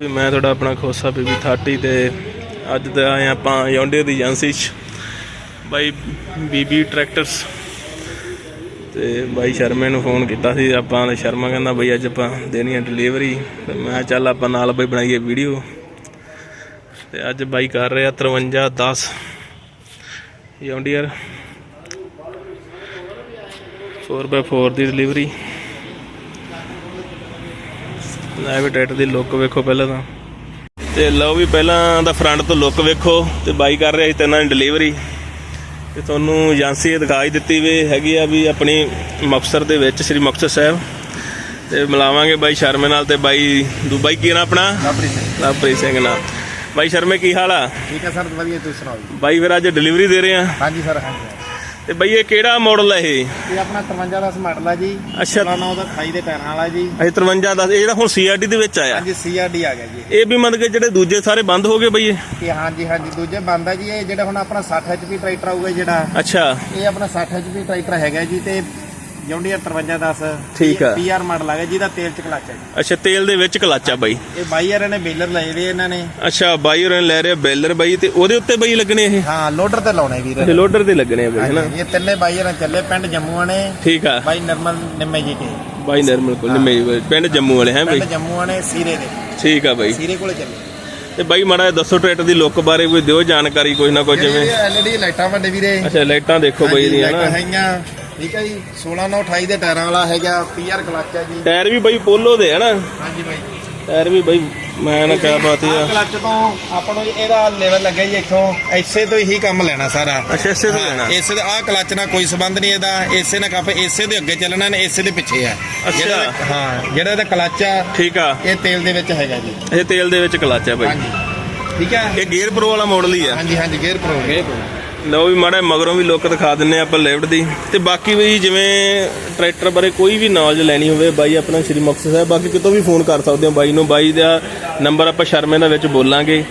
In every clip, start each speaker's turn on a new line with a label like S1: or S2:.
S1: ਵੀ ਮੈਂ ਤੁਹਾਡਾ ਆਪਣਾ ਖੋਸਾ ਬੀਬੀ 30 ਤੇ ਅੱਜ ਤੇ ਆਏ ਆਪਾਂ ਯੌਂਡੇ ਦੀ ਏਜੰਸੀ 'ਚ। ਬਾਈ ਬੀਬੀ ਟਰੈਕਟਰਸ। ਤੇ ਬਾਈ ਸ਼ਰਮੇ ਨੂੰ ਫੋਨ ਕੀਤਾ ਸੀ, ਆਪਾਂ ਤੇ ਸ਼ਰਮਾ ਕਹਿੰਦਾ ਬਈ ਅੱਜ ਆਪਾਂ ਦੇਣੀ ਹੈ ਡਿਲੀਵਰੀ ਤੇ ਮੈਂ ਚੱਲ ਆਪਾਂ ਨਾਲ ਬਈ ਬਣਾਈਏ ਵੀਡੀਓ ਤੇ ਅੱਜ ਬਾਈ ਕਰ ਰਿਹਾ 53 10 ਯੌਂਡੀਅਰ 4x4 ਦੀ ਡਿਲੀਵਰੀ ਵੀ ਟਰੈਕਟਰ ਦੀ ਲੁੱਕ ਵੇਖੋ ਪਹਿਲਾਂ ਤਾਂ। ਤੇ ਲਓ ਵੀ ਪਹਿਲਾਂ ਦਾ ਫਰੰਟ ਤੋਂ ਲੁੱਕ ਵੇਖੋ ਤੇ ਬਾਈ ਕਰ ਰਿਹਾ ਸੀ ਤੇ ਇਹਨਾਂ ਦੀ ਡਿਲੀਵਰੀ ਤੇ ਤੁਹਾਨੂੰ ਏਜੰਸੀ ਦਿਖਾਈ ਦਿੱਤੀ ਵੀ ਹੈਗੀ ਆ ਵੀ ਆਪਣੀ ਮੁਕਤਸਰ ਦੇ ਵਿੱਚ ਸ੍ਰੀ ਮੁਕਤਸਰ ਸਾਹਿਬ। ਤੇ ਮਿਲਾਵਾਂਗੇ ਬਾਈ ਸ਼ਰਮੇ ਨਾਲ ਤੇ ਬਾਈ ਦੁਬਈ ਕੀ ਨਾ ਆਪਣਾ?
S2: ਲਵਪ੍ਰੀਤ ਸਿੰਘ।
S1: ਲਵਪ੍ਰੀਤ ਸਿੰਘ ਨਾਲ। ਬਾਈ ਸ਼ਰਮੇ ਕੀ ਹਾਲ ਆ?
S2: ਠੀਕ ਹੈ ਸਰ ਵਧੀਆ ਤੁਸੀਂ ਸੁਣਾਓ
S1: ਬਾਈ ਫਿਰ ਅੱਜ ਡਿਲੀਵਰੀ ਦੇ ਰਹੇ ਆ।
S2: ਹਾਂਜੀ ਸਰ ਹਾਂਜੀ।
S1: ਤੇ ਬਾਈ ਇਹ ਕਿਹੜਾ ਮਾਡਲ ਹੈ ਇਹ?
S2: ਇਹ ਆਪਣਾ 53 ਦਾ ਮਾਡਲ ਆ ਜੀ।
S1: ਅੱਛਾ।
S2: 9 ਦਾ 28 ਦੇ ਟਾਇਰਾਂ ਵਾਲਾ ਜੀ।
S1: ਅਸੀਂ 53 ਦਾ ਇਹ ਜਿਹੜਾ ਹੁਣ ਸੀਆਰਡੀ ਦੇ ਵਿੱਚ ਆਇਆ।
S2: ਹਾਂਜੀ ਸੀਆਰਡੀ ਆ ਗਿਆ ਜੀ।
S1: ਇਹ ਵੀ ਮਤਲਬ ਕਿ ਜਿਹੜੇ ਦੂਜੇ ਸਾਰੇ ਬੰਦ ਹੋ ਗਏ ਬਈ ਇਹ?
S2: ਇਹ ਹਾਂਜੀ ਹਾਂਜੀ ਦੂਜੇ ਬੰਦ ਆ ਜੀ। ਇਹ ਜਿਹੜਾ ਹੁਣ ਆਪਣਾ 60 ਐਚਪੀ ਟਰੈਕਟਰ ਆਊਗਾ ਜਿਹੜਾ
S1: ਅੱਛਾ।
S2: ਇਹ ਆਪਣਾ 60 ਐਚਪੀ ਟਰੈਕਟਰ ਹੈਗਾ ਜੀ ਤੇ ਜੌਂਡੀਅਰ 5310
S1: ਠੀਕ ਆ।
S2: ਪੀਆਰ ਮਾਡਲ ਆ ਗਿਆ ਜਿਹਦਾ ਤੇਲ ਚ ਕਲਚ ਹੈ ਜੀ।
S1: ਅੱਛਾ ਤੇਲ ਦੇ ਵਿੱਚ ਕਲਾਚਾ ਬਾਈ।
S2: ਇਹ ਬਾਈਅਰ ਨੇ ਬੇਲਰ ਲਏ ਵੇ ਇਹਨਾਂ ਨੇ।
S1: ਅੱਛਾ ਬਾਈ ਹੋਰਾਂ ਨੇ ਲੈ ਰਿਹਾ ਬੈਲਰ ਬਾਈ ਤੇ ਉਹਦੇ ਉੱਤੇ ਬਾਈ ਲੱਗਣੇ ਇਹ?
S2: ਹਾਂ ਲੋਡਰ ਤੇ ਲਾਉਣੇ ਵੀਰ।
S1: ਤੇ ਲੋਡਰ ਤੇ ਲੱਗਣੇ ਆ ਬਾਈ ਹਨਾ?
S2: ਹਾਂਜੀ, ਇਹ ਤਿੰਨੇ ਬਾਈਅਰ ਚੱਲੇ ਪਿੰਡ ਜੰਮੂਆਂ ਨੇ।
S1: ਠੀਕ ਆ।
S2: ਬਾਈ ਨਰਮਲ ਨਿੰਮੇ ਜੀ ਕੇ।
S1: ਬਾਈ ਨਰਮਲ ਕੋਲ ਨਿੰਮੇ ਪਿੰਡ ਜੰਮੂ ਵਾਲੇ ਹੈ ਬਾਈ?
S2: ਪਿੰਡ ਜੰਮੂਆਂ ਨੇ ਸੀਰੇ ਦੇ।
S1: ਠੀਕ ਆ ਬਾਈ।
S2: ਸੀਰੇ ਕੋਲੇ ਚੱਲੇ।
S1: ਤੇ ਬਾਈ ਮਾੜਾ ਜਿਹਾ ਦੱਸੋ ਟਰੈਕਟਰ ਦੀ ਲੁੱਕ ਬਾਰੇ ਕੋਈ ਦਿਓ ਜਾਣਕਾਰੀ ਕੋਈ ਨਾ ਕੋਈ ਜਿਵੇਂ।
S2: ਐਲਈਡੀ ਲਾਈਟਾਂ ਵੱਡੇ ਵੀਰੇ।
S1: ਅੱਛਾ ਲਾਈਟਾਂ ਦੇਖੋ ਬਾਈ ਦੀਆਂ ਨਾ
S2: ਹੈਗੀਆਂ। ਠੀਕ ਹੈ ਜੀ 16 9 28 ਦੇ ਟਾਇਰਾਂ ਵਾਲਾ ਹੈਗਾ ਪੀਆਰ ਕਲਚ ਹੈ ਜੀ।
S1: ਟਾਇਰ ਵੀ ਬਾਈ ਪੋਲੋ ਦੇ ਹਨਾ
S2: ਹਾਂਜੀ ਬਾਈ
S1: ਟਾਇਰ ਵੀ ਬਾਈ ਮੈਂ ਨਾ ਕਿਆ ਬਾਤ ਆ।
S2: ਕਲਚ ਤੋਂ ਆਪਾਂ ਨੂੰ ਇਹਦਾ ਲੈਵਲ ਲੱਗਾ ਜੀ ਇੱਥੋਂ ਐਸੇ ਤੋਂ ਹੀ ਕੰਮ ਲੈਣਾ ਸਾਰਾ।
S1: ਅੱਛਾ ਇਸੇ ਤੋਂ ਲੈਣਾ?
S2: ਇਸੇ ਦਾ ਆਹ ਕਲਚ ਨਾਲ ਕੋਈ ਸੰਬੰਧ ਨਹੀਂ ਇਹਦਾ ਇਸੇ ਨਾਲ ਕੱਪ ਇਸੇ ਦੇ ਅੱਗੇ ਚੱਲਣਾ ਨੇ ਇਸੇ ਦੇ ਪਿੱਛੇ ਆ।
S1: ਅੱਛਾ।
S2: ਹਾਂ ਜਿਹੜਾ ਇਹਦਾ ਕਲਚ ਆ
S1: ਠੀਕ ਆ।
S2: ਇਹ ਤੇਲ ਦੇ ਵਿੱਚ ਹੈਗਾ ਜੀ।
S1: ਇਹ ਤੇਲ ਦੇ ਵਿੱਚ ਕਲਚ ਆ ਬਾਈ।
S2: ਹਾਂਜੀ। ਠੀਕ ਹੈ?
S1: ਇਹ ਗੇਅਰ ਪ੍ਰੋ ਵਾਲਾ ਮਾਡਲ ਹੀ ਆ।
S2: ਹਾਂਜੀ ਹਾਂਜੀ ਗੇਅਰ ਪ੍ਰੋ ਗੇਅਰ ਪ੍ਰੋ
S1: ਲਓ ਵੀ ਮਾੜਾ ਮਗਰੋਂ ਵੀ ਲੁੱਕ ਦਿਖਾ ਦਿੰਨੇ ਆਪਾਂ ਲਿਫਟ ਦੀ। ਤੇ ਬਾਕੀ ਵੀ ਜਿਵੇਂ ਟਰੈਕਟਰ ਬਾਰੇ ਕੋਈ ਵੀ ਨੌਲੇਜ ਲੈਣੀ ਹੋਵੇ, ਬਾਈ ਆਪਣਾ ਸ਼੍ਰੀ ਮੁਕਤਸਰ ਸਾਹਿਬ, ਬਾਕੀ ਕਿਤੋਂ ਵੀ ਫੋਨ ਕਰ ਸਕਦੇ ਹੋ ਬਾਈ ਨੂੰ। ਬਾਈ ਦਾ ਨੰਬਰ ਆਪਾਂ ਸ਼ਰਮੇ ਦੇ ਵਿੱਚ ਬੋਲਾਂਗੇ।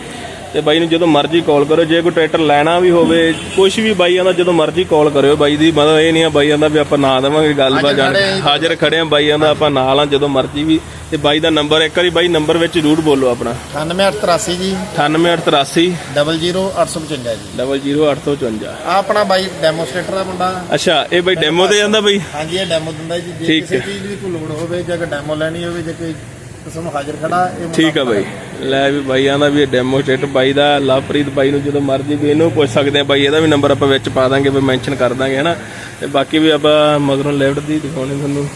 S1: ਤੇ ਬਾਈ ਨੂੰ ਜਦੋਂ ਮਰਜ਼ੀ ਕਾਲ ਕਰੋ ਜੇ ਕੋਈ ਟਰੈਕਟਰ ਲੈਣਾ ਵੀ ਹੋਵੇ ਕੁਝ ਵੀ ਬਾਈ ਆਂਦਾ ਜਦੋਂ ਮਰਜ਼ੀ ਕਾਲ ਕਰਿਓ ਬਾਈ ਦੀ ਮਤਲਬ ਇਹ ਨਹੀਂ ਆ ਬਾਈ ਆਂਦਾ ਵੀ ਆਪਾਂ ਨਾ ਦੇਵਾਂਗੇ ਗੱਲਬਾਤ ਜਾਣ। ਹਾਜ਼ਰ ਖੜੇ ਆ ਬਾਈ ਆਂਦਾ ਆਪਾਂ ਨਾਲ ਆ ਜਦੋਂ ਮਰਜ਼ੀ ਵੀ ਤੇ ਬਾਈ ਦਾ ਨੰਬਰ ਇੱਕ ਵਾਰੀ ਬਾਈ ਨੰਬਰ ਵਿੱਚ ਜ਼ਰੂਰ ਬੋਲੋ ਆਪਣਾ।
S2: 9883 ਜੀ।
S1: 9883
S2: 00855 ਜੀ।
S1: 00854
S2: ਆ ਆਪਣਾ ਬਾਈ ਡੈਮੋਸਟ੍ਰੇਟਰ ਦਾ ਮੁੰਡਾ।
S1: ਅੱਛਾ ਇਹ ਬਾਈ ਡੈਮੋ ਤੇ ਜਾਂਦਾ ਬਾਈ?
S2: ਹਾਂਜੀ ਇਹ ਡੈਮੋ ਦਿੰਦਾ ਜੀ। ਜੇ ਕਿਸੇ। ਚੀਜ਼ ਦੀ ਕੋਈ ਲੋੜ ਹੋਵੇ ਜਾਂ ਕੋਈ ਡੈਮੋ ਲੈਣੀ ਹੋਵੇ ਜਾਂ ਕੋਈ ਕਿਸੇ ਨੂੰ ਹਾਜ਼ਰ ਖੜਾ ਇਹ
S1: ਠੀਕ ਆ ਬਾਈ। ਲੈ ਵੀ ਬਾਈ ਆਂਦਾ ਵੀ ਇਹ ਡੈਮੋਸਟ੍ਰੇਟ ਬਾਈ ਦਾ ਲਵਪ੍ਰੀਤ ਬਾਈ ਨੂੰ ਜਦੋਂ ਮਰਜ਼ੀ ਵੀ ਇਹਨੂੰ ਪੁੱਛ ਸਕਦੇ ਆ ਬਾਈ ਇਹਦਾ ਵੀ ਨੰਬਰ ਆਪਾਂ ਵਿੱਚ ਪਾ ਦਾਂਗੇ ਵੀ ਮੈਂਸ਼ਨ ਕਰ ਦਾਂਗੇ ਹਨਾ? ਤੇ ਬਾਕੀ ਵੀ ਆਪਾਂ ਮਗਰੋਂ ਲੈਫਟ ਦੀ ਦਿਖਾਉਣੇ ਤੁਹਾਨੂੰ।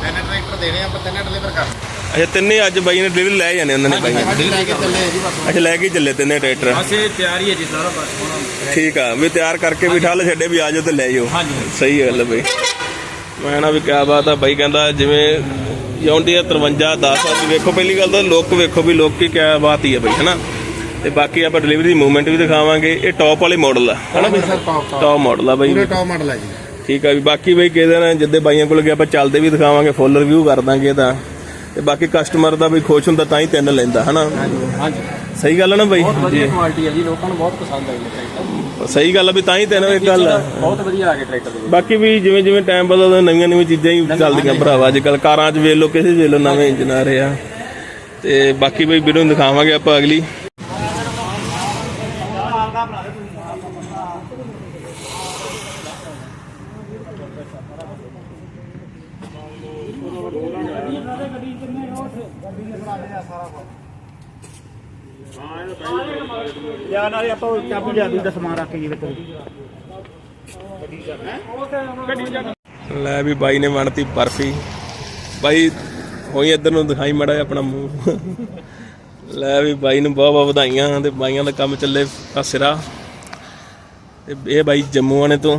S2: ਤਿੰਨ ਟਰੈਕਟਰ ਦੇਣੇ ਆ, ਆਪਾਂ ਤਿੰਨੇ ਡਿਲੀਵਰ ਕਰ
S1: ਅੱਛਾ ਤਿੰਨੇ ਅੱਜ ਬਾਈ ਨੇ ਡਿਲੀਵਰੀ ਲੈ ਜਾਣੇ ਉਹਨਾਂ ਨੇ ਬਾਈ ਨੇ।
S2: ਹਾਂਜੀ ਲੈ ਕੇ ਚੱਲੇ ਆ ਜੀ ਬਸ।
S1: ਅੱਛਾ ਲੈ ਕੇ ਚੱਲੇ ਤਿੰਨੇ ਟਰੈਕਟਰ
S3: ਅਸੀਂ ਤਿਆਰੀ ਹੈ ਜੀ ਸਾਰਾ ਬਸ ਹੁਣ
S1: ਠੀਕ ਆ ਵੀ ਤਿਆਰ ਕਰਕੇ ਵੀ ਠੱਲ ਛੱਡੇ ਵੀ ਆ ਜਾਓ ਤੇ ਲੈ ਜਾਓ।
S3: ਹਾਂਜੀ
S1: ਸਹੀ ਗੱਲ ਹੈ ਬਈ। ਮੈਂ ਨਾ ਵੀ ਕਿਆ ਬਾਤ ਆ ਬਾਈ ਕਹਿੰਦਾ ਜਿਵੇਂ ਯੌਂਡੀਆ 53 10 ਆ ਵੇਖੋ ਪਹਿਲੀ ਗੱਲ ਤਾਂ ਲੁੱਕ ਵੇਖੋ ਵੀ ਲੁੱਕ ਕੀ ਕਿਆ ਬਾਤ ਹੀ ਹੈ ਬਈ ਹਨਾ? ਤੇ ਬਾਕੀ ਆਪਾਂ ਡਿਲੀਵਰੀ ਦੀ ਮੂਵਮੈਂਟ ਵੀ ਦਿਖਾਵਾਂਗੇ। ਇਹ ਟੌਪ ਵਾਲੇ ਮਾਡਲ ਆ ਹਨਾ? ਬਈ
S2: ਟੌਪ
S1: ਮਾਡਲ ਆ ਬਾਈ।
S2: ਪੂਰੇ ਟੌਪ ਮਾਡਲ ਹੈ ਜੀ।
S1: ਠੀਕ ਆ ਵੀ ਬਾਕੀ ਬਈ ਕਿਸੇ ਦਿਨ ਜਿੱਦੇ ਬਾਈਆਂ ਕੋਲ ਗਏ ਆਪਾਂ ਚੱਲਦੇ ਵੀ ਦਿਖਾਵਾਂਗੇ ਫੁੱਲ ਰਿਵਿਊ ਕਰ ਦਾਂਗੇ ਤਾਂ। ਤੇ ਬਾਕੀ ਕਸਟਮਰ ਦਾ ਵੀ ਖੁਸ਼ ਹੁੰਦਾ ਤਾਂ ਹੀ ਤਿੰਨ ਲੈਂਦਾ ਹਨਾ?
S3: ਹਾਂਜੀ
S1: ਸਹੀ ਗੱਲ ਹੈ ਨਾ ਬਾਈ?
S3: ਬਹੁਤ ਵਧੀਆ ਕੁਆਲਿਟੀ ਹੈ ਜੀ ਲੋਕਾਂ ਨੂੰ ਬਹੁਤ ਪਸੰਦ ਆਈ ਟਰੈਕਟਰ
S1: ਸਹੀ ਗੱਲ ਆ ਵੀ ਤਾਂ ਹੀ ਤਿੰਨ ਇੱਕ ਗੱਲ
S3: ਬਹੁਤ ਵਧੀਆ ਆ ਗਿਆ ਟਰੈਕਟਰ ਦੇ
S1: ਬਾਕੀ ਵੀ ਜਿਵੇਂ ਜਿਵੇਂ ਟਾਈਮ ਬਦਲਦਾ ਨਵੀਆਂ ਨਵੀਆਂ ਚੀਜ਼ਾਂ ਹੀ ਚੱਲਦੀਆਂ ਭਰਾਵਾ। ਅੱਜ ਕੱਲ ਕਾਰਾਂ 'ਚ ਵੇਖ ਲਓ ਕਿਸੇ ਵੇਖ ਲਓ ਨਵੇਂ ਇੰਜਨ ਆ ਰਹੇ ਆ। ਤੇ ਬਾਕੀ ਵੀ ਵੀਡੀਓ ਦਿਖਾਵਾਂਗੇ ਆਪਾਂ ਅਗਲੀ।
S4: ਯਾਰ ਨਾਲੇ ਆਪਾਂ ਉਹ ਚਾਬੀ ਲਿਆ ਦੂੰ ਦਾ ਸਮਾਨ ਰੱਖ ਕੇ ਜੀ ਵਿੱਚ
S1: ਲੈ ਵੀ ਬਾਈ ਨੇ ਬਣਤੀ ਬਰਫੀ। ਬਾਈ ਹੋਈ ਇੱਧਰ ਨੂੰ ਦਿਖਾਈ ਮੜਾ ਆਪਣਾ ਮੂੰਹ। ਲੈ ਵੀ ਬਾਈ ਨੂੰ ਬਹੁਤ ਬਹੁਤ ਵਧਾਈਆਂ ਤੇ ਬਾਈਆਂ ਦਾ ਕੰਮ ਚੱਲੇ ਸਿਰਾ ਤੇ ਇਹ ਬਾਈ ਜੰਮੂ ਆਣੇ ਤੋਂ।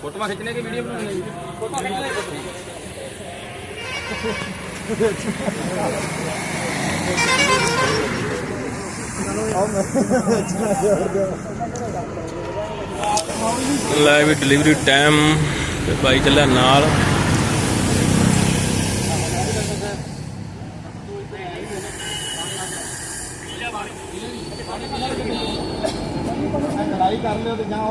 S3: फोटो खींचने की वीडियो बनाने
S1: ਲੈ ਵੀ ਡਿਲੀਵਰੀ ਟਾਈਮ ਤੇ ਬਾਈ ਚੱਲਿਆ ਨਾਲ।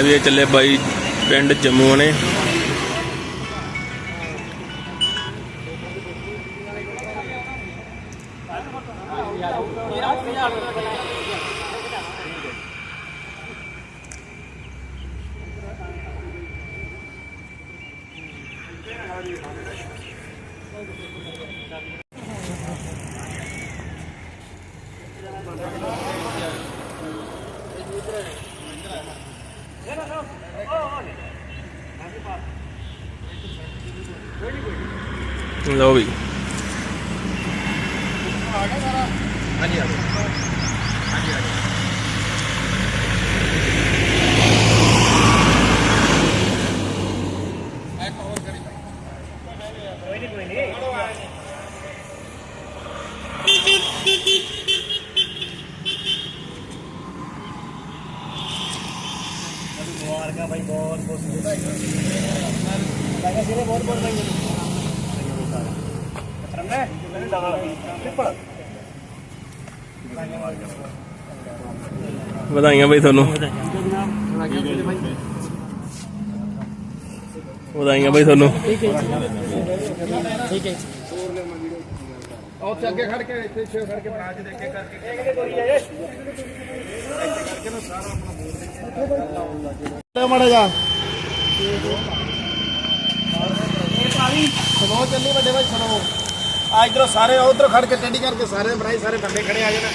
S1: ਲੈ ਵੀ ਚੱਲੇ ਬਾਈ ਪਿੰਡ ਜੰਮੂ ਨੇ। ਲਓ ਵੀ
S4: ਮੁਬਾਰਕਾਂ ਭਾਈ ਬਹੁਤ ਬਹੁਤ ਲੱਗਾ ਸਿਰੇ ਬਹੁਤ ਬਹੁਤ ਭਾਈ ਰੰਨੇ ਮੈਨੂੰ ਡਬਲ ਟ੍ਰਿਪਲ
S1: ਵਧਾਈਆਂ ਬਾਈ ਤੁਹਾਨੂੰ। ਵਧਾਈਆਂ ਬਾਈ ਤੁਹਾਨੂੰ।
S2: ਉੱਥੇ ਅੱਗੇ ਖੜ ਕੇ, ਇੱਥੇ ਛੇ ਖੜ ਕੇ ਬਣਾ ਕੇ ਦੇ ਕੇ ਕਰਕੇ ਮਾੜਾ ਜਾ। ਸਲੋ ਚੱਲੀ ਵੱਡੇ ਭਾਈ ਸਲੋ ਆ ਇਧਰੋਂ ਸਾਰੇ ਉਧਰ ਖੜ ਕੇ ਟੈਂਡੀ ਕਰਕੇ ਸਾਰੇ ਬਣਾਈ ਸਾਰੇ ਬੰਦੇ ਖੜੇ ਆ ਜਾਣਾ।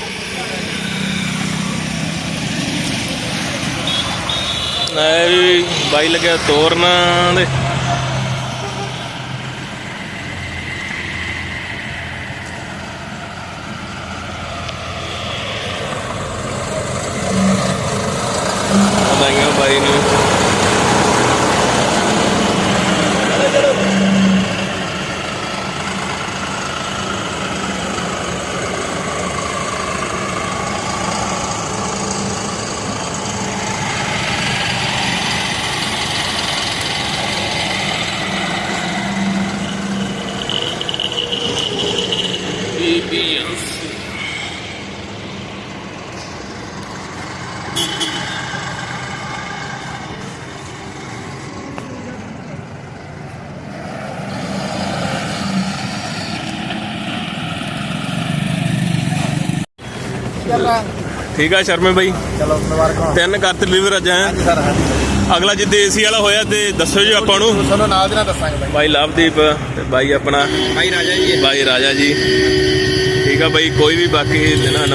S1: ਲੈ ਵੀ ਬਾਈ ਲੱਗਿਆ ਤੋਰਨਾ ਦੇ ਵਧਾਈਆਂ ਬਾਈ ਨੂੰ ਠੀਕ ਆ ਸ਼ਰਮੇ ਬਾਈ।
S2: ਚਲੋ ਮੁਬਾਰਕਾਂ।
S1: ਤਿੰਨ ਕਰਤੇ ਡਿਲੀਵਰ ਅੱਜ ਆਇਆ
S2: ਸਰ ਹਾਂਜੀ।
S1: ਅਗਲਾ ਜਿੱਦੇ ਏਸੀ ਵਾਲਾ ਹੋਇਆ ਤੇ ਦੱਸੋ ਜੀ ਆਪਾਂ ਨੂੰ।
S2: ਤੁਹਾਨੂੰ ਨਾਲ ਦੀ ਨਾਲ ਦੱਸਾਂਗੇ ਬਾਈ।
S1: ਬਾਈ ਲਵਦੀਪ ਤੇ ਬਾਈ ਆਪਣਾ।
S2: ਬਾਈ ਰਾਜਾ ਜੀ।
S1: ਬਾਈ ਰਾਜਾ ਜੀ। ਠੀਕ ਆ ਬਾਈ ਕੋਈ ਵੀ ਬਾਕੀ ਨਾ